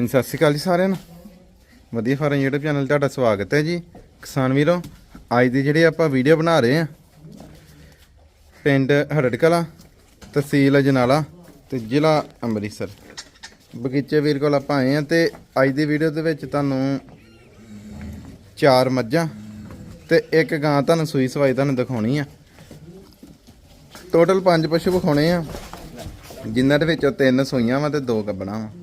ਹਾਂਜੀ, ਸਤਿ ਸ਼੍ਰੀ ਅਕਾਲ ਜੀ ਸਾਰਿਆਂ ਨੂੰ। ਵਧੀਆ ਫਾਰਮ YouTube ਚੈਨਲ ਤੁਹਾਡਾ ਸਵਾਗਤ ਹੈ ਜੀ। ਕਿਸਾਨ ਵੀਰੋ, ਅੱਜ ਦੀ ਜਿਹੜੀ ਆਪਾਂ ਵੀਡੀਓ ਬਣਾ ਰਹੇ ਆ ਪਿੰਡ ਹਰੜ ਤਹਿਸੀਲ ਅਜਨਾਲਾ ਤੇ ਜ਼ਿਲ੍ਹਾ ਅੰਮ੍ਰਿਤਸਰ। ਬਗੀਚੇ ਵੀਰ ਕੋਲ ਆਪਾਂ ਆਏ ਆ ਤੇ ਅੱਜ ਦੀ ਵੀਡੀਓ ਦੇ ਵਿੱਚ ਤੁਹਾਨੂੰ ਚਾਰ ਮੱਝਾਂ ਤੇ ਇੱਕ ਗਾਂ ਤੁਹਾਨੂੰ ਸੂਈ ਸਵਾਈ ਤੁਹਾਨੂੰ ਦਿਖਾਉਣੀ ਆ। ਟੋਟਲ ਪੰਜ ਪਸ਼ੂ ਵਿਖਾਉਣੇ ਆ, ਜਿਨ੍ਹਾਂ ਦੇ ਵਿੱਚੋਂ ਤਿੰਨ ਸੂਈਆਂ ਵਾ ਤੇ ਦੋ ਗੱਬਣਾ ਵਾ।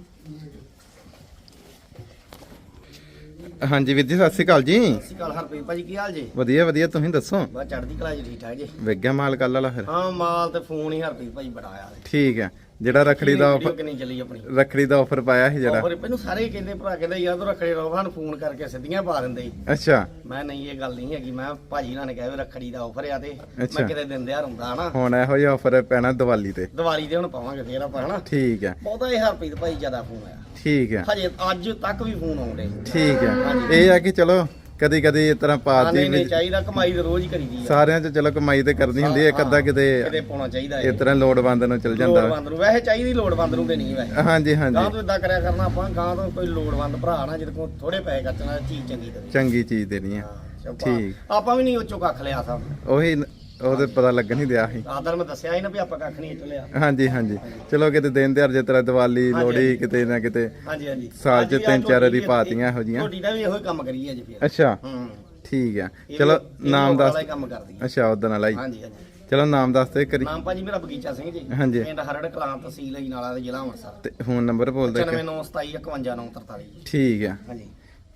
ਹਾਂਜੀ ਵੀਰ ਜੀ ਸਤਿ ਸ਼੍ਰੀ ਅਕਾਲ ਜੀ। ਸਤਿ ਸ਼੍ਰੀ ਅਕਾਲ ਹਰਪ੍ਰੀਤ ਭਾਜੀ ਕੀ ਹਾਲ ਜੀ? ਵਧੀਆ ਵਧੀਆ ਤੁਸੀਂ ਦੱਸੋ? ਬਸ ਚੜ੍ਹਦੀ ਕਲਾ ਜੀ ਠੀਕ ਠਾਕ ਜੀ। ਵੇਗਿਆ ਮਾਲ ਕੱਲ ਵਾਲਾ ਫਿਰ? ਹਾਂ ਮਾਲ ਤੇ ਫੋਨ ਹੀ ਹਰਪ੍ਰੀਤ ਭਾਜੀ ਬੜਾ ਆਇਆ। ਠੀਕ ਹੈ। ਜਿਹੜਾ ਰਖੜੀ ਦਾ ਵੀਡੀਓ ਆਫਰ ਕਿੰਨੀ ਚੱਲੀ ਆਪਣੀ? ਰਖੜੀ ਦਾ ਆਫਰ ਪਾਇਆ ਸੀ ਜਿਹੜਾ। ਆਫਰ ਮੈਨੂੰ ਸਾਰੇ ਹੀ ਕਹਿੰਦੇ ਭਰਾ ਕਹਿੰਦੇ ਯਾਰ ਤੂੰ ਰੱਖੜੀ ਰੋਵਾਂ ਨੂੰ ਫੋਨ ਕਰਕੇ ਸਿੱਧੀਆਂ ਪਾ ਦਿੰਦੇ। ਸੀ। ਅੱਛਾ। ਮੈਂ ਨਹੀਂ ਇਹ ਗੱਲ ਨਹੀਂ ਹੈਗੀ। ਮੈਂ ਭਾਜੀ ਨਾਲ ਨੇ ਕਿਹਾ ਵੀ ਰੱਖੜੀ ਦਾ ਆਫਰ ਆ ਤੇ ਅੱਛਾ। ਮੈਂ ਕਿਤੇ ਦਿਨ ਦਿਹਾੜ ਹੁੰਦਾ ਹਨਾ? ਹੁਣ ਇਹੋ ਜਿਹਾ ਆਫਰ ਪੈਣਾ ਦੀਵਾਲੀ ਤੇ। ਦੀਵਾਲੀ ਤੇ ਹੁਣ ਪਾਵਾਂਗੇ ਫੇਰ ਆਪਾਂ ਹਨਾ? ਠੀਕ ਹੈ। ਬਹੁਤਾ ਇਹ ਹਰਪ੍ਰੀਤ ਭਾਜੀ ਜ਼ਿਆਦਾ ਫੋਨ ਆਇਆ। ਠੀਕ ਹੈ। ਹਜੇ ਅੱਜ ਤੱਕ ਵੀ ਫੋਨ ਆਉਂਦੇ। ਠੀਕ ਹੈ। ਇਹ ਆ ਕਿ ਚਲੋ ਕਦੀ ਕਦੀ ਇਸ ਤਰ੍ਹਾਂ ਪਾਤੀ ਨਹੀਂ ਨਹੀਂ ਚਾਹੀਦਾ ਕਮਾਈ ਤੇ ਰੋਜ਼ ਹੀ ਕਰੀਦੀ ਆ। ਸਾਰਿਆਂ 'ਚ ਚਲੋ ਕਮਾਈ ਤੇ ਕਰਨੀ ਹੁੰਦੀ ਹੈ ਇੱਕ ਅੱਧਾ ਕਿਤੇ ਕਿਤੇ ਪਾਉਣਾ ਚਾਹੀਦਾ ਇਸ ਤਰ੍ਹਾਂ ਲੋੜਵੰਦ ਨੂੰ ਚਲ ਜਾਂਦਾ। ਲੋੜਵੰਦ ਨੂੰ ਵੈਸੇ ਚਾਹੀਦੀ ਲੋੜਵੰਦ ਨੂੰ ਤੇ ਨਹੀਂ ਵੈਸੇ। ਹਾਂਜੀ ਗਾਂ ਹਾਂਜੀ ਤੋਂ ਇਦਾਂ ਕਰਿਆ ਕਰਨਾ ਆਪਾਂ ਗਾਂ ਤੋਂ ਕੋਈ ਲੋੜਵੰਦ ਭਰਾ ਨਾ ਜਿਹਦੇ ਕੋਲ ਥੋੜੇ ਪੈਸੇ ਖਰਚਣਾ ਚੀਜ਼ ਚੰਗੀ ਦੇਵੇ ਚੰਗੀ ਚੀਜ਼ ਦੇਣੀ ਹੈ ਹਾਂ, ਠੀਕ। ਆਪਾਂ ਵੀ ਨਹੀਂ ਉੱਚੋਂ ਕੱਖ ਲਿਆ ਸਭ। ਉਹੀ ਨ- ਉਹਦੇ ਪਤਾ ਲੱਗਣ ਨਹੀਂ ਦਿਆ ਸੀ। ਆਦਰ ਮੈਂ ਦੱਸਿਆ ਸੀ ਨਾ ਵੀ ਆਪਾਂ ਕੱਖ ਨਹੀਂ ਇੱਥੋਂ ਲਿਆ। ਹਾਂਜੀ ਹਾਂਜੀ। ਚਲੋ ਕਿਤੇ ਦਿਨ ਤਿਉਹਾਰ ਜਿਸ ਤਰ੍ਹਾਂ ਦੀਵਾਲੀ ਲੋਹੜੀ। ਕਿਤੇ ਨਾ ਕਿਤੇ ਹਾਂਜੀ ਹਾਂਜੀ। ਸਾਲ 'ਚ ਅੱਜ ਤਿੰਨ ਚਾਰ ਵਾਰੀ ਪਾਤੀਆਂ ਇਹੋ ਜਿਹੀਆਂ। ਝੋਟੀ ਦਾ ਵੀ ਇਹੋ ਹੀ ਕੰਮ ਕਰੀਏ ਜੀ ਫਿਰ। ਅੱਛਾ। ਹੂੰ। ਠੀਕ ਇਹ ਚਲੋ ਨਾਮ ਦੱਸ ਕੰਮ ਕਰਦੀ। ਅੱਛਾ ਉਦੋਂ ਨਾਲ ਆਈ ਹਾਂਜੀ ਹਾਂਜੀ। ਚਲੋ ਨਾਮ ਦੱਸ ਦੇ ਕਰੀ ਨਾਮ ਭਾਜੀ ਮੇਰਾ ਬਗੀਚਾ ਸਿੰਘ ਜੀ। ਹਾਂਜੀ। ਪਿੰਡ ਹਰੜ ਕਲਾਂ ਤਹਿਸੀਲ ਹੈ ਨਾਲਾ ਦੇ ਜ਼ਿਲ੍ਹਾ ਅੰਮ੍ਰਿਤਸਰ। ਤੇ ਫੋਨ ਨੰਬਰ ਬੋਲ ਦੇ 9927515943 ਜੀ ਠੀਕ ਹੈ ਹਾਂਜੀ।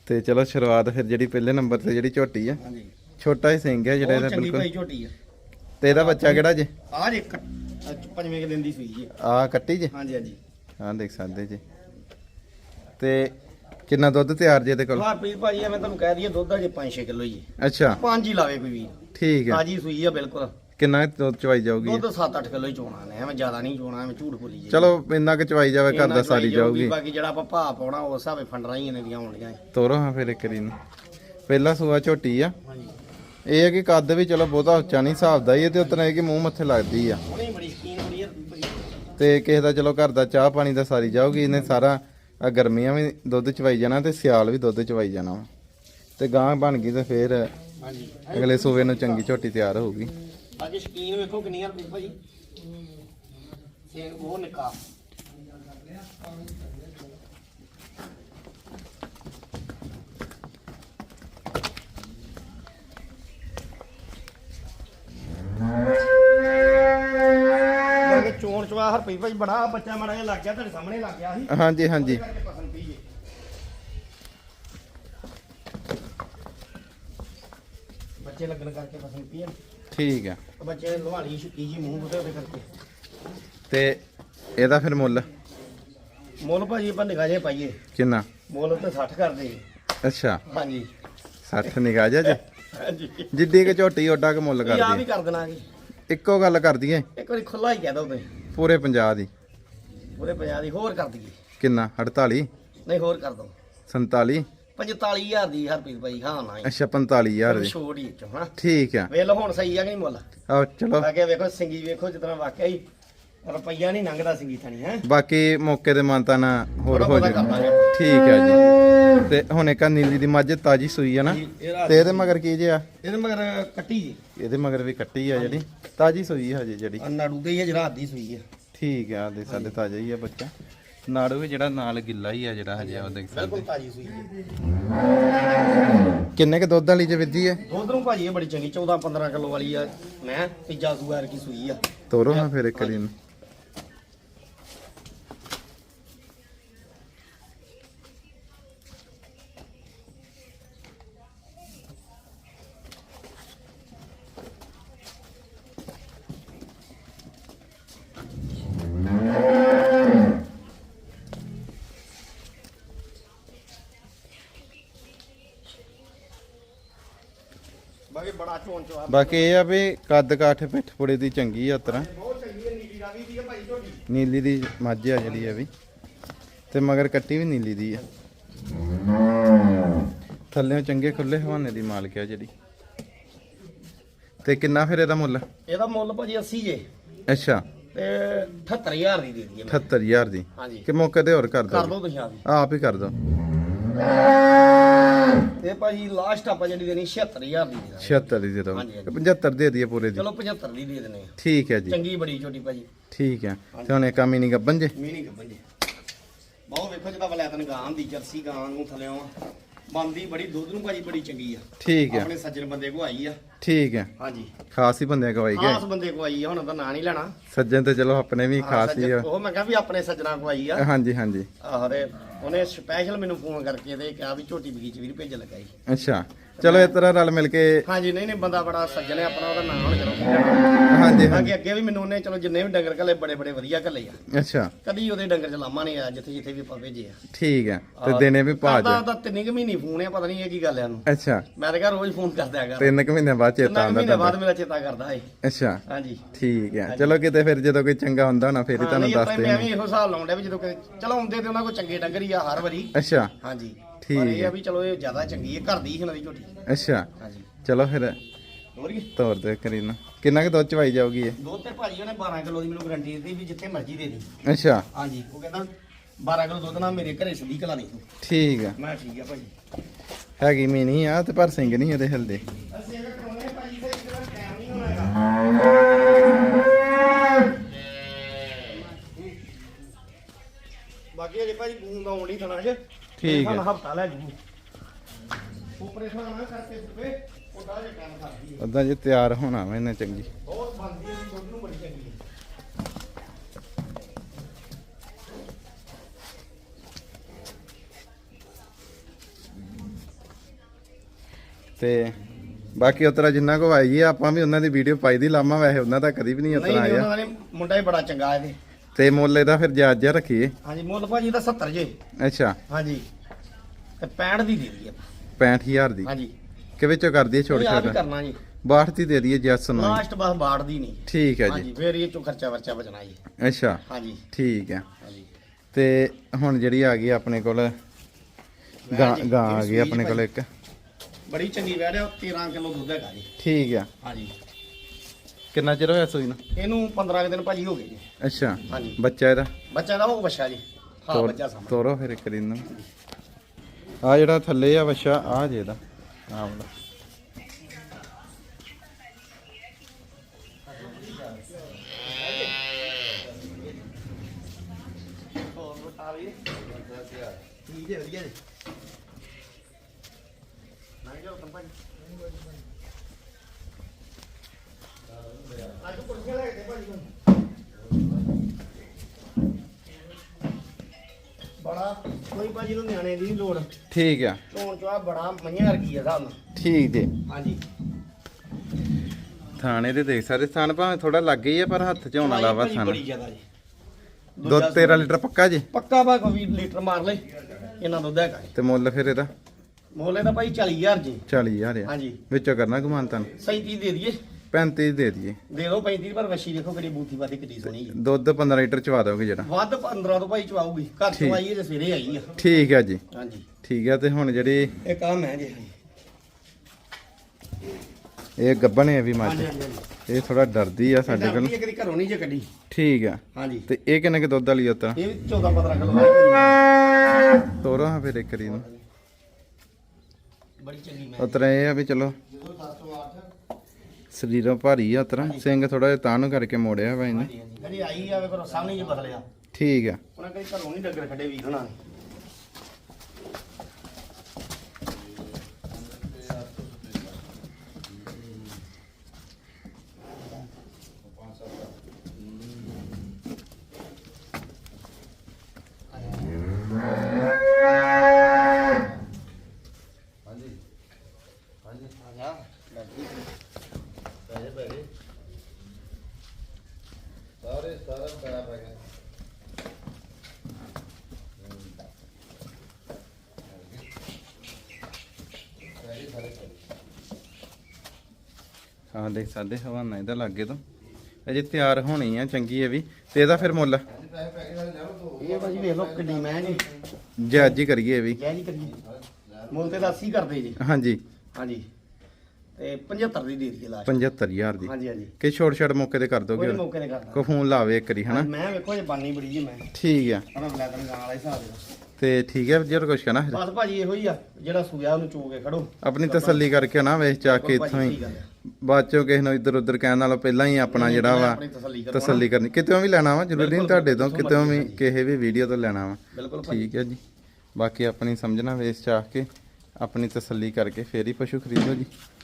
ਤੇ ਚਲੋ ਸ਼ੁਰੂਆਤ ਫਿਰ ਜਿਹੜੀ ਪਹਿਲੇ ਨੰਬਰ ਤੇ ਜਿਹੜੀ ਝੋਟੀ ਆ। ਹਾਂਜੀ। ਛੋਟਾ ਹੀ ਸਿੰਘ ਹੈ ਜਿਹੜਾ ਇਹਦਾ ਚੰਗੀ ਬਿਲਕੁਲ ਭਾਈ ਝੋਟੀ ਆ। ਤੇ ਇਹਦਾ ਬੱਚਾ ਕਿਹੜਾ ਜੇ? ਆਹ ਜੇ ਕ- ਪੰਜਵੇਂ ਕੁ ਦਿਨ ਦੀ ਸੂਈ ਜੀ। ਆ ਕੱਟੀ ਜੇ? ਹਾਂਜੀ ਹਾਂਜੀ। ਹਾਂ ਦੇਖ ਸਕਦੇ ਜੇ। ਤੇ ਕਿੰਨਾ ਦੁੱਧ ਤਿਆਰ ਜੇ ਇਹਦੇ ਕੋਲ? ਹਾਂ ਪੀਰ ਭਾਜੀ ਐਵੇਂ ਤੁਹਾਨੂੰ ਕਹਿ ਦਈਏ ਦੁੱਧ ਅਜੇ 5-6 ਕਿਲੋ ਹੈ ਅੱਛਾ। ਪੰਜ ਹੀ ਲਾਵੇ ਕੋਈ ਵੀ। ਠੀਕ ਹੈ। ਤਾਜੀ ਸੂਈ ਆ ਬਿਲਕੁਲ। ਕਿੰਨਾ ਦੁੱਧ ਚਵਾਈ ਜਾਊਗੀ ਦੁੱਧ 7-8 ਕਿਲੋ ਹੀ ਚੋਣਾ ਨੇ ਐਵੇਂ ਜ਼ਿਆਦਾ ਨਹੀਂ ਚੋਣਾ ਐਵੇਂ ਝੂਠ ਬੋਲੀ ਜੀ ਚਲੋ ਇੰਨਾ ਕੁ ਚਵਾਈ ਜਾਵੇ ਘਰ ਦਾ ਸਾਰੀ ਜਾਊਗੀ ਬਾਕੀ ਜਿਹੜਾ ਆਪਾਂ ਭਾਅ ਪਾਉਣਾ ਉਸ ਹਿਸਾਬੇ ਫੰਡਰਾਂ ਹੀ ਇਹਨਾਂ ਦੀਆਂ ਹੋਣਗੀਆਂ ਤੋਰੋ ਹਾਂ ਫਿਰ ਇੱਕ ਰੀ ਨੂੰ ਪਹਿਲਾ ਸੂਆ ਝੋਟੀ ਆ। ਹਾਂਜੀ। ਇਹ ਹੈ ਕਿ ਕੱਦ ਵੀ ਚਲੋ ਬਹੁਤਾ ਉੱਚਾ ਨਹੀਂ, ਹਿਸਾਬ ਦਾ ਹੀ ਹੈ ਤੇ ਉਤਨਾ ਇਹ ਕਿ ਮੂੰਹ ਮੱਥੇ ਲੱਗਦੀ ਆ। ਉਹਨੇ ਤੇ ਕਿਸੇ ਦਾ ਚਲੋ ਘਰ ਦਾ ਚਾਹ ਪਾਣੀ ਦਾ ਸਾਰੀ ਜਾਊਗੀ, ਇਹਨੇ ਸਾਰਾ ਆਹ ਗਰਮੀਆਂ ਵੀ ਦੁੱਧ ਚਵਾਈ ਜਾਣਾ ਤੇ ਸਿਆਲ ਵੀ ਦੁੱਧ ਚਵਾਈ ਜਾਣਾ ਵਾ। ਤੇ ਗਾਂ ਬਣ ਗਈ ਤੇ ਫਿਰ ਹਾਂਜੀ ਅਗਲੇ ਸੂਵੇ ਨੂੰ ਚੰਗੀ ਝੋਟੀ ਤਿਆਰ ਹੋਊਗੀ। ਬਾਕੀ ਸ਼ਕੀਨ ਵੇਖੋ ਕਿੰਨੀ ਰੁਪਏ ਭਾਜੀ। ਸਿੰਘ ਉਹ ਨਿਕਾ ਬਾਕੀ ਚੋਣ ਚਵਾ ਭਾਈ ਬੜਾ ਬੱਚਾ ਮਾੜਾ ਜਿਹਾ ਲੱਗ ਗਿਆ ਤੁਹਾਡੇ ਸਾਹਮਣੇ ਲੱਗ ਗਿਆ ਸੀ। ਹਾਂਜੀ ਹਾਂਜੀ। ਕਰਕੇ ਪਸੰਦ ਪਈ ਜੇ ਬੱਚੇ ਲੱਗਣ ਕਰਕੇ ਪਸੰਦ ਪਈ ਆ। ਠੀਕ ਆ। ਬੱਚੇ ਨੇ ਲਵਾਲੀ ਸ਼ੁਕੀ ਜੀ ਮੂੰਹ ਉਹਦੇ ਉਹਦੇ ਕਰਕੇ। ਤੇ ਇਹਦਾ ਫਿਰ ਮੁੱਲ? ਮੁੱਲ ਭਾਜੀ ਆਪਾਂ ਨਿਗਾਹ ਜੇ ਪਾਈਏ। ਕਿੰਨਾ? ਮੁੱਲ ਤੇ 60 ਕਰਦੇ। ਅੱਛਾ। ਹਾਂਜੀ। 60 ਨਿਗਾਹ ਜਾ ਜੇ। ਹਾਂਜੀ। ਜਿੱਡੀ ਕਿ ਝੋਟੀ ਓਡਾ ਕੁ ਮੁੱਲ ਇਹ ਆ ਵੀ ਕਰਦੀ ਕਰ ਦੇਣਾ ਜੀ। ਇੱਕੋ ਗੱਲ ਕਰ ਦਈਏ ਇੱਕ ਵਾਰੀ ਖੁੱਲਾ ਹੀ ਕਹਿ ਦੋ ਤੁਸੀਂ। ਪੂਰੇ 50 ਦੀ। ਉਹਦੇ 50 ਦੀ ਹੋਰ ਕਰ ਦਈਏ। ਕਿੰਨਾ? 48 ਨਹੀਂ ਹੋਰ ਕਰ ਦੋ। 47 45000 ਦੀ ਹਰਪ੍ਰੀਤ ਭਾਈ ਹਾਂ ਨਾ ਅੱਛਾ 45000 ਦੀ। ਛੋੜ ਹੀ ਚੋਂ ਹਾਂ। ਠੀਕ ਆ। ਵੇਖ ਲਓ ਹੁਣ ਸਹੀ ਆ ਕਿ ਨਹੀਂ ਮੁੱਲ? ਆਓ ਚਲੋ। ਅੱਗੇ ਵੇਖੋ ਸਿੰਗੀ ਵੇਖੋ ਜਿਤਨਾ ਵਾਕਿਆ ਹੀ ਰੁਪਈਆ ਨਹੀਂ ਲੰਘਦਾ ਸਿੰਗੀ ਥਣੀ ਹੈ ਬਾਕੀ ਮੌਕੇ ਤੇ ਮਾਨਤਾ ਨਾ ਹੋਰ ਹੋ ਜਾ। ਠੀਕ ਆ ਜੀ। ਤੇ ਹੁਣ ਇੱਕ ਨੀਲੀ ਦੀ ਮੱਝ ਤਾਜੀ ਸੂਈ ਆ ਨਾ। ਰਾਤ ਤੇ ਇਹਦੇ ਮਗਰ ਕੀ ਜੇ ਆ ਇਹਦੇ ਮਗਰ ਕੱਟੀ ਜੀ। ਇਹਦੇ ਮਗਰ ਵੀ ਕੱਟੀ ਆ ਜਿਹੜੀ। ਤਾਜੀ ਸੂਈ ਹਜੇ ਜਿਹੜੀ। ਨਾੜੂ ਦੇ ਹੀ ਹੱਥ ਦੀ ਸੂਈ ਆ। ਠੀਕ ਆ ਦੇ ਸਾਡੇ ਤਾਜ਼ਾ ਹੀ ਆ ਬੱਚਾ। ਨਾੜੂ ਵੀ ਜਿਹੜਾ ਨਾਲ ਗਿੱਲਾ ਹੀ ਆ ਜਿਹੜਾ ਹਜੇ ਉਹ ਦੇਖ ਬਿਲਕੁਲ ਸਕਦੇ ਤਾਜੀ ਸੂਈ ਹੈ ਕਿੰਨੇ ਕ ਦੁੱਧ ਵਾਲੀ ਚ ਵਿੱਧੀ ਹੈ? ਉਧਰੋਂ ਭਾਜੀ ਇਹ ਬੜੀ ਚੰਗੀ 14 15 ਕਿਲੋ ਵਾਲੀ ਆ। ਮੈਂ ਤੀਜਾ ਸੂਆ ਕੀ ਸੂਈ ਆ। ਤੋਰੋ ਹਾਂ ਫਿਰ ਇੱਕ ਦਿਨ ਬਾਕੀ ਬੜਾ ਚੋਣ ਚਵਾ ਬਾਕੀ ਇਹ ਆ ਵੀ ਕੱਦ ਕਾਠ ਪਿੱਠ ਪੁੜੇ ਦੀ ਚੰਗੀ ਆ ਉਤਰਾ ਬਹੁਤ ਚੰਗੀ ਹੈ ਨੀਲੀ ਰਾਵੀ ਦੀ ਹੈ ਭਾਜੀ ਝੋਟੀ ਨੀਲੀ ਦੀ ਮੱਝ ਆ ਜਿਹੜੀ ਇਹ ਵੀ। ਤੇ ਮਗਰ ਕੱਟੀ ਵੀ ਨੀਲੀ ਦੀ ਆ। ਥੱਲੇੋਂ ਚੰਗੇ ਖੁੱਲੇ ਹਵਾਨੇ ਦੀ ਮਾਲਕ ਆ ਜਿਹੜੀ। ਤੇ ਕਿੰਨਾ ਫਿਰ ਇਹਦਾ ਮੁੱਲ? ਇਹਦਾ ਮੁੱਲ ਭਾਜੀ 80 ਜੇ। ਅੱਛਾ। ਤੇ 78000 ਦੀ ਦੇ ਦਈਏ। 78000 ਦੀ। ਹਾਂਜੀ। ਕਿ ਮੌਕੇ ਤੇ ਹੋਰ ਕਰ ਕਰ ਦੋ ਦੋ ਤੁਸੀਂ ਆ ਆਪ ਹੀ ਕਰ ਦੋ ਤੇ ਭਾਜੀ ਲਾਸਟ ਆਪਾਂ ਜਿਹੜੀ ਦੇਣੀ 76000 ਦੀ ਦੇ ਦਾਂਗੇ। 76 ਦੀ ਦੇ ਦੋ ਹਾਂਜੀ, ਹਾਂਜੀ। 75 ਦੇ ਦਈਏ ਪੂਰੇ ਦੀ। ਚਲੋ 75 ਦੀ ਦੇ ਦਿੰਦੇ ਆ। ਠੀਕ ਹੈ ਜੀ। ਚੰਗੀ ਬੜੀ ਛੋਟੀ ਭਾਜੀ। ਠੀਕ ਹੈ। ਤੇ ਹੁਣ ਇੱਕ ਆ ਮਿਨੀ ਗੱਬਨ ਜੇ। ਮੀਨੀ ਗੱਬਨ ਜੀ। ਬਹੁਤ ਵੇਖੋ ਜਿਹਦਾ ਵਲੈਤਨ ਗਾਂ ਦੀ ਜਰਸੀ ਗਾਂ ਨੂੰ ਥੱਲਿਓਂ ਬੰਦੀ ਬੜੀ ਦੁੱਧ ਨੂੰ ਭਾਜੀ ਬੜੀ ਚੰਗੀ ਆ। ਠੀਕ ਹੈ ਆਪਣੇ ਸੱਜਣ ਬੰਦੇ ਕੋ ਆਈ ਆ। ਠੀਕ ਹੈ ਹਾਂਜੀ। ਖਾਸ ਹੀ ਬੰਦੇ ਗਵਾਈ ਗਏ। ਖਾਸ ਬੰਦੇ ਕੋ ਆਈ ਆ ਹੁਣ ਉਹਦਾ ਨਾਂ ਨਹੀਂ ਲੈਣਾ। ਸੱਜਣ ਤੇ ਚਲੋ ਆਪਣੇ ਵੀ ਹਾਂ, ਖਾਸ ਹੀ ਆ। ਉਹ ਮੈਂ ਕਿਹਾ ਵੀ ਆਪਣੇ ਸੱਜਣਾ ਕੋ ਆਈ ਆ। ਹਾਂਜੀ ਹਾਂਜੀ। ਆਹ ਤੇ ਉਹਨੇ ਸਪੈਸ਼ਲ ਮੈਨੂੰ ਫੋਨ ਕਰਕੇ ਤੇ ਕਿਹਾ ਵੀ ਝੋਟੀ ਬਗੀਚ ਵੀਰ ਭੇਜ ਲਗਾ ਜੀ ਅੱਛਾ। ਚਲੋ ਇਸ ਤਰ੍ਹਾਂ ਰਲ ਮਿਲ ਕੇ ਹਾਂਜੀ ਨਹੀਂ ਨਹੀਂ ਬੰਦਾ ਬੜਾ ਸੱਜਣ ਹੈ ਆਪਣਾ ਉਹਦਾ ਨਾਮ ਹੁਣ ਚਲੋ ਹਾਂਜੀ ਹਾਂਜੀ। ਅੱਗੇ ਅੱਗੇ ਵੀ ਮੈਨੂੰ ਉਹਨੇ ਚਲੋ ਜਿੰਨੇ ਵੀ ਡੰਗਰ ਘੱਲੇ ਬੜੇ ਬੜੇ ਵਧੀਆ ਘੱਲੇ ਆ। ਅੱਛਾ। ਕਦੀ ਉਹਦੇ ਡੰਗਰ ਚ ਲਾਮਾ ਨਹੀਂ ਆਇਆ ਜਿੱਥੇ ਜਿੱਥੇ ਵੀ ਆਪਾਂ ਭੇਜੇ ਆ। ਠੀਕ ਹੈ ਤੇ ਦਿਨੇ ਵੀ ਭਾਜ ਕਰਦਾ ਤਾਂ ਤਿੰਨ ਕੁ ਮਹੀਨੇ ਫੋਨ ਆ ਪਤਾ ਨਹੀਂ ਇਹ ਕੀ ਗੱਲ ਆ ਨੂੰ ਅੱਛਾ। ਮੈਂ ਤਾਂ ਕਿਹਾ ਰੋਜ਼ ਫੋਨ ਕਰਦਿਆ ਕਰ ਤਿੰਨ ਕੁ ਮਹੀਨੇ ਬਾਅਦ ਚੇਤਾ ਤਿੰਨ ਆਉਂਦਾ ਮਹੀਨੇ ਬਾਅਦ ਮੇਰਾ ਚੇਤਾ ਕਰਦਾ ਹੈ ਅੱਛਾ। ਹਾਂਜੀ। ਠੀਕ ਹੈ। ਚਲੋ ਕਿਤੇ ਫਿਰ ਜਦੋਂ ਕੋਈ ਚੰਗਾ ਹੁੰਦਾ ਨਾ ਫਿਰ ਹੀ ਹਾਂ, ਤੁਹਾਨੂੰ ਨਹੀਂ, ਦੱਸ ਆਪਾਂ ਮੈਂ ਦੇਣਾ ਵੀ ਇਹੋ ਹਿਸਾਬ ਲਾਉਂਦਾ ਵੀ ਜਦੋਂ ਚਲੋ ਆਉਂਦੇ ਤੇ ਉਹਨਾਂ ਕੋਲ ਚੰਗੇ ਡੰਗਰ ਹੀ ਆ ਹਰ ਵਾਰੀ। ਅੱਛਾ। ਹਾਂਜੀ। ਠੀਕ ਪਰ ਇਹ ਹੈ। ਆ ਵੀ ਚਲੋ ਇਹ ਜ਼ਿਆਦਾ ਚੰਗੀ ਹੈ ਘਰ ਦੀ ਹੀ ਇਹਨਾਂ ਦੀ ਝੋਟੀ। ਅੱਛਾ। ਹਾਂਜੀ। ਚਲੋ ਫਿਰ ਹੋਰ ਤੋਰ ਦੇ ਕਰੀ ਨਾ। ਕਿੰਨਾ ਕੁ ਦੁੱਧ ਚਵਾਈ ਜਾਊਗੀ ਇਹ? ਦੁੱਧ ਤੇ ਭਾਜੀ ਉਹਨੇ 12 ਕਿਲੋ ਦੀ ਮੈਨੂੰ ਗਰੰਟੀ ਦਿੱਤੀ ਵੀ ਜਿੱਥੇ ਮਰਜ਼ੀ ਦੇ ਦੀ ਅੱਛਾ। ਹਾਂਜੀ ਉਹ ਕਹਿੰਦਾ 12 ਕਿਲੋ ਦੁੱਧ ਨਾਲ ਮੇਰੇ ਘਰੇ ਸਿੱਧੀ ਕਲਾ ਨਹੀਂ ਠੀਕ ਹੈ ਮੈਂ ਠੀਕ ਆ ਭਾਜੀ। ਹੈਗੀ ਮੀਨੀ ਆ ਤੇ ਪਰ ਸਿੰਘ ਨਹੀਂ ਇਹਦੇ ਹਿਲਦੇ। ਅਸੀਂ ਅਗਰ ਕਰਾਉਣੇ ਆ ਭਾਜੀ ਸਹੀ ਤਰ੍ਹਾਂ ਟਾਈਮ ਨਹੀਂ ਹੋਣਾਗਾ ਬਾਕੀ ਅਜੇ ਭਾਜੀ ਬੂੰਦ ਆਉਣ ਨਹੀਂ ਥਣਾ ਜੇ ਠੀਕ ਹੈ। ਹਫਤਾ ਲੈ ਜੂ ਉਪਰੇਸ਼ਨ ਨਾ ਕਰਕੇ ਸੁਪੇ ਉਹਦਾ ਜੇ ਕੰਮ ਕਰਦੀ ਹੈ। ਉਦਾਂ ਜੇ ਤਿਆਰ ਹੋਣਾ ਵਾ ਇਹਨੇ ਚੰਗੀ। ਬਹੁਤ ਬੰਦੀ ਹੈ ਦੁੱਧ ਨੂੰ ਬੜੀ ਚੰਗੀ ਹੈ। ਤੇ ਬਾਕੀ ਉਤਰਾ ਜਿੰਨਾ ਕੋ ਆਈ ਆ ਆਪਾਂ ਵੀ ਉਹਨਾਂ ਦੀ ਵੀਡੀਓ ਪਾਈ ਦੀ ਲਾਮਾ ਵੈਸੇ ਉਹਨਾਂ ਦਾ ਕਦੀ ਵੀ ਨਹੀਂ ਨਹੀਂ ਉਤਰਾ ਨਹੀਂ ਆਇਆ। ਉਹਨਾਂ ਨੇ ਮੁੰਡਾ ਹੀ ਬੜਾ ਚੰਗਾ ਇਹਦੇ ਤੇ ਮੁੱਲ ਇਹਦਾ ਫਿਰ ਜਾਇਜ਼ ਜਿਹਾ ਰੱਖੀਏ। ਹਾਂਜੀ ਮੁੱਲ ਭਾਜੀ ਦਾ 70 ਜੇ। ਅੱਛਾ। ਹਾਂਜੀ। ਤੇ 65 ਦੀ ਦੇ ਦਈਏ 65000 ਦੀ। ਹਾਂਜੀ। ਕਿ ਵਿੱਚੋਂ ਕਰ ਦਈਏ ਛੋਟ ਇਹ ਆਪ ਹੀ ਛੋਟ? ਕਰਨਾ ਜੀ। 62 ਦੀ ਦੇ ਦਈਏ ਜੈਸ ਨੂੰ। ਲਾਸਟ ਬਸ ਬਾੜ ਦੀ ਨਹੀਂ। ਠੀਕ ਹੈ ਜੀ। ਹਾਂਜੀ ਫੇਰ ਇਹ ਚੋਂ ਖਰਚਾ ਵਰਚਾ ਬਚਣਾ ਜੀ। ਅੱਛਾ। ਹਾਂਜੀ। ਠੀਕ ਹੈ। ਹਾਂਜੀ। ਤੇ ਹੁਣ ਜਿਹੜੀ ਆ ਗਈ ਆਪਣੇ ਕੋਲ ਗਾਂ ਜੀ, ਗਾਂ ਇਹ ਆ ਗਈ ਆਪਣੇ ਕੋਲ। ਇੱਕ। ਬੜੀ ਚੰਗੀ ਵੈੜ ਹੈ 13 ਕਿਲੋ ਦੁੱਧ ਹੈਗਾ ਜੀ। ਠੀਕ ਆ ਹਾਂਜੀ। ਕਿੰਨਾ ਚਿਰ ਹੋਇਆ ਸੂਈ ਨੂੰ? ਇਹਨੂੰ 15 ਕੁ ਦਿਨ ਭਾਜੀ ਹੋ ਗਏ ਜੀ। ਅੱਛਾ ਹਾਂਜੀ। ਬੱਚਾ ਇਹਦਾ? ਬੱਚਾ ਦਾ ਉਹ ਬੱਚਾ ਜੀ। ਹਾਂ ਤੋਰ- ਬੱਚਾ ਸਾਹਮਣੇ। ਤੋਰੋ ਫਿਰ ਇੱਕ ਦਿਨ ਆ ਜਿਹੜਾ ਥੱਲੇ ਆ ਬੱਚਾ ਆ ਜੇ ਇਹਦਾ। ਆ ਵਾਲਾ। ਠੀਕ ਹੈ ਵਧੀਆ ਜੀ ਨਾ ਜਾਓ ਕੰਪਨੀ ਅੱਜ ਕੁਰਸੀਆਂ ਲੈ ਕੇ ਦੇ ਭਾਜੀ ਤੁਹਾਨੂੰ। ਬੜਾ ਕੋਈ ਭਾਜੀ ਨੂੰ ਨਿਆਣੇ ਦੀ ਨੀ ਲੋੜ। ਠੀਕ ਆ। ਚੋਣ ਚਵਾ ਬੜਾ ਮਈਆਂ ਵਰਗੀ ਆ ਸਾਨੂੰ ਠੀਕ ਜੇ। ਹਾਂਜੀ। ਥਾਣੇ ਤੇ ਦੇਖ ਸਕਦੇ ਥਾਣ ਭਾਵੇਂ ਥੋੜਾ ਲੱਗ ਹੀ ਆ ਪਰ ਹੱਥ ਚ ਆਉਣ ਵਾਲਾ ਵਾ ਭਾਜੀ ਥਾਣ ਬੜੀ ਜ਼ਿਆਦਾ ਜੀ। ਦੁੱਧ 13 ਲੀਟਰ ਪੱਕਾ ਜੇ? ਪੱਕਾ ਬਾ ਕੋਈ ਲੀਟਰ ਮਾਰ ਲੈ। ਇਹਨਾਂ ਦੁੱਧ ਹੈਗਾ ਜੀ। ਤੇ ਮੁੱਲ ਫਿਰ ਇਹਦਾ? ਮੁੱਲ ਦਾ ਭਾਈ 40000 ਜੀ। 40000 ਆ। ਹਾਂਜੀ। ਵਿੱਚੋਂ ਕਰਨਾ ਗੁਮਾਨ ਤਾਂ 37 ਦੇ ਦਈਏ। 35 ਦੇ ਦਈਏ। ਦੇ ਦਿਓ 35 ਪਰ ਵਸ਼ੀ ਦੇਖੋ ਕਿਹੜੀ ਬੂਥੀ ਬਾਦੀ ਕਿੱਡੀ ਸੋਹਣੀ ਹੈ ਦੁੱਧ 15 ਲੀਟਰ ਚਵਾ ਦੋਗੇ ਜਿਹੜਾ। ਵੱਧ 15 ਤੋਂ ਭਾਈ ਚਵਾਊਗੀ ਘਰ। ਤੋਂ ਆਈ ਹੈ ਜੇ ਸਵੇਰੇ ਆਈ ਆ। ਠੀਕ ਆ ਜੀ। ਹਾਂਜੀ। ਠੀਕ ਆ ਤੇ ਹੁਣ ਜਿਹੜੀ ਇਹ ਕੰਮ ਹੈ ਜੀ। ਇਹ ਗੱਬਣ ਹੈ ਵੀ ਹਾਂਜੀ ਇਹ ਥੋੜਾ ਡਰਦੀ ਆ ਸਾਡੇ ਕੋਲ। ਇਹ ਘਰੋਂ ਨਹੀਂ ਜੇ ਕੱਢੀ। ਠੀਕ ਆ। ਹਾਂਜੀ। ਤੇ ਇਹ ਕਿੰਨੇ ਕੁ ਦੁੱਧ ਵਾਲੀ ਤਾਂ ਇਹ 14 15 ਕਿਲੋ ਹੈ ਤੋਰੋ ਹਾਂ ਫਿਰ ਇੱਕ ਰੀ ਨੂੰ। ਬੜੀ ਚੰਗੀ ਮੈਂ ਉਤਰਾ ਆ ਵੀ ਚਲੋ। 708 ਸਰੀਰੋਂ ਭਾਰੀ ਆ ਉਤਰਾ। ਸਿੰਘ ਥੋੜਾ ਜਿਹਾ ਤਾਂ ਨੂੰ ਕਰਕੇ ਮੋੜਿਆ ਵਾ ਹਾਂਜੀ ਹਾਂਜੀ। ਕਦੀ ਆਈ ਆਵੇ ਘਰੋਂ ਸਾਹਮਣੇ ਜੇ ਬਦਲਿਆ ਠੀਕ ਆ। ਉਹਨਾਂ ਕਦੀ ਘਰੋਂ ਨਹੀਂ ਡੱਗਰ ਕੱਢੇ ਵੀਰ ਹਣਾ ਪੈਰਾ ਪੈ ਗਿਆ ਹਾਂ ਦੇਖ ਸਕਦੇ ਹਵਾਨਾ ਇਹਦਾ ਲੱਗੇ ਤੋਂ। ਅਜੇ ਤਿਆਰ ਹੋਣੀ ਆ ਚੰਗੀ ਇਹ ਵੀ। ਤੇ ਇਹਦਾ ਫਿਰ ਮੁੱਲ? ਇਹ ਭਾਜੀ ਵੇਖ ਲਓ ਕਿੱਡੀ ਮੈਂ ਜੀ ਜੇ ਅੱਜ ਹੀ ਕਰੀਏ ਵੀ। ਜੈ ਜੀ ਕਰੀ ਮੁੱਲ ਤੇ ਤਾਂ 80 ਕਰਦੇ ਜੀ। ਹਾਂਜੀ। ਹਾਂਜੀ। ਤੇ 75 ਦੀ ਦੇ ਦਈਏ ਲਾਸਟ 75000 ਦੀ। ਹਾਂਜੀ ਹਾਂਜੀ। ਕਿ ਛੋਟ ਛੜ ਮੌਕੇ ਤੇ ਕਰ ਕੋਈ ਦੋਗੇ? ਨੀ ਮੌਕੇ ਤੇ ਕਰਦਾ। ਕੋ ਫੋਨ ਲਾਵੇ ਇੱਕ ਵਾਰੀ ਹਨਾ? ਮੈਂ ਵੇਖੋ ਜੇ ਬਾਨੀ ਬੜੀ ਜੀ ਮੈਂ। ਠੀਕ ਆ। ਹਣਾ ਬਲੈਤਨ ਗਾਂ ਵਾਲਾ ਹਿਸਾਬ ਦਾ ਤੇ ਠੀਕ ਹੈ ਜਰ ਕੁਛ ਕਹਣਾ ਬਸ ਭਾਜੀ ਇਹੋ ਹੀ ਆ। ਜਿਹੜਾ ਸੂਆ ਉਹਨੂੰ ਚੋ ਕੇ ਖੜੋ। ਆਪਣੀ ਤਸੱਲੀ ਕਰਕੇ ਨਾ ਵੇਚ ਚਾ ਕੇ ਇੱਥੋਂ ਹੀ। ਬਾਅਦ ਚੋਂ ਕਿਸੇ ਨੂੰ ਇੱਧਰ ਉੱਧਰ ਕਹਿਣ ਨਾਲੋਂ ਪਹਿਲਾਂ ਹੀ ਆਪਣਾ ਜਿਹੜਾ ਵਾ ਤਸੱਲੀ ਕਰੋ ਤਸੱਲੀ ਕਰਨੀ। ਕਿਤੇੋਂ ਵੀ ਲੈਣਾ ਵਾ ਜ਼ਰੂਰੀ ਨਹੀਂ ਤੁਹਾਡੇ ਤੋਂ ਕਿਤੇੋਂ ਵੀ ਕਿਸੇ ਵੀ ਵੀਡੀਓ ਤੋਂ ਲੈਣਾ ਵਾ। ਠੀਕ ਹੈ ਜੀ। ਬਾਕੀ ਆਪਣੀ ਸਮਝਣਾ ਵੇਚ ਚਾਹ ਕੇ ਆਪਣੀ ਤਸੱਲੀ ਕਰਕੇ ਫੇਰ ਹੀ ਪਸ਼ੂ ਖਰੀਦੋ ਜੀ।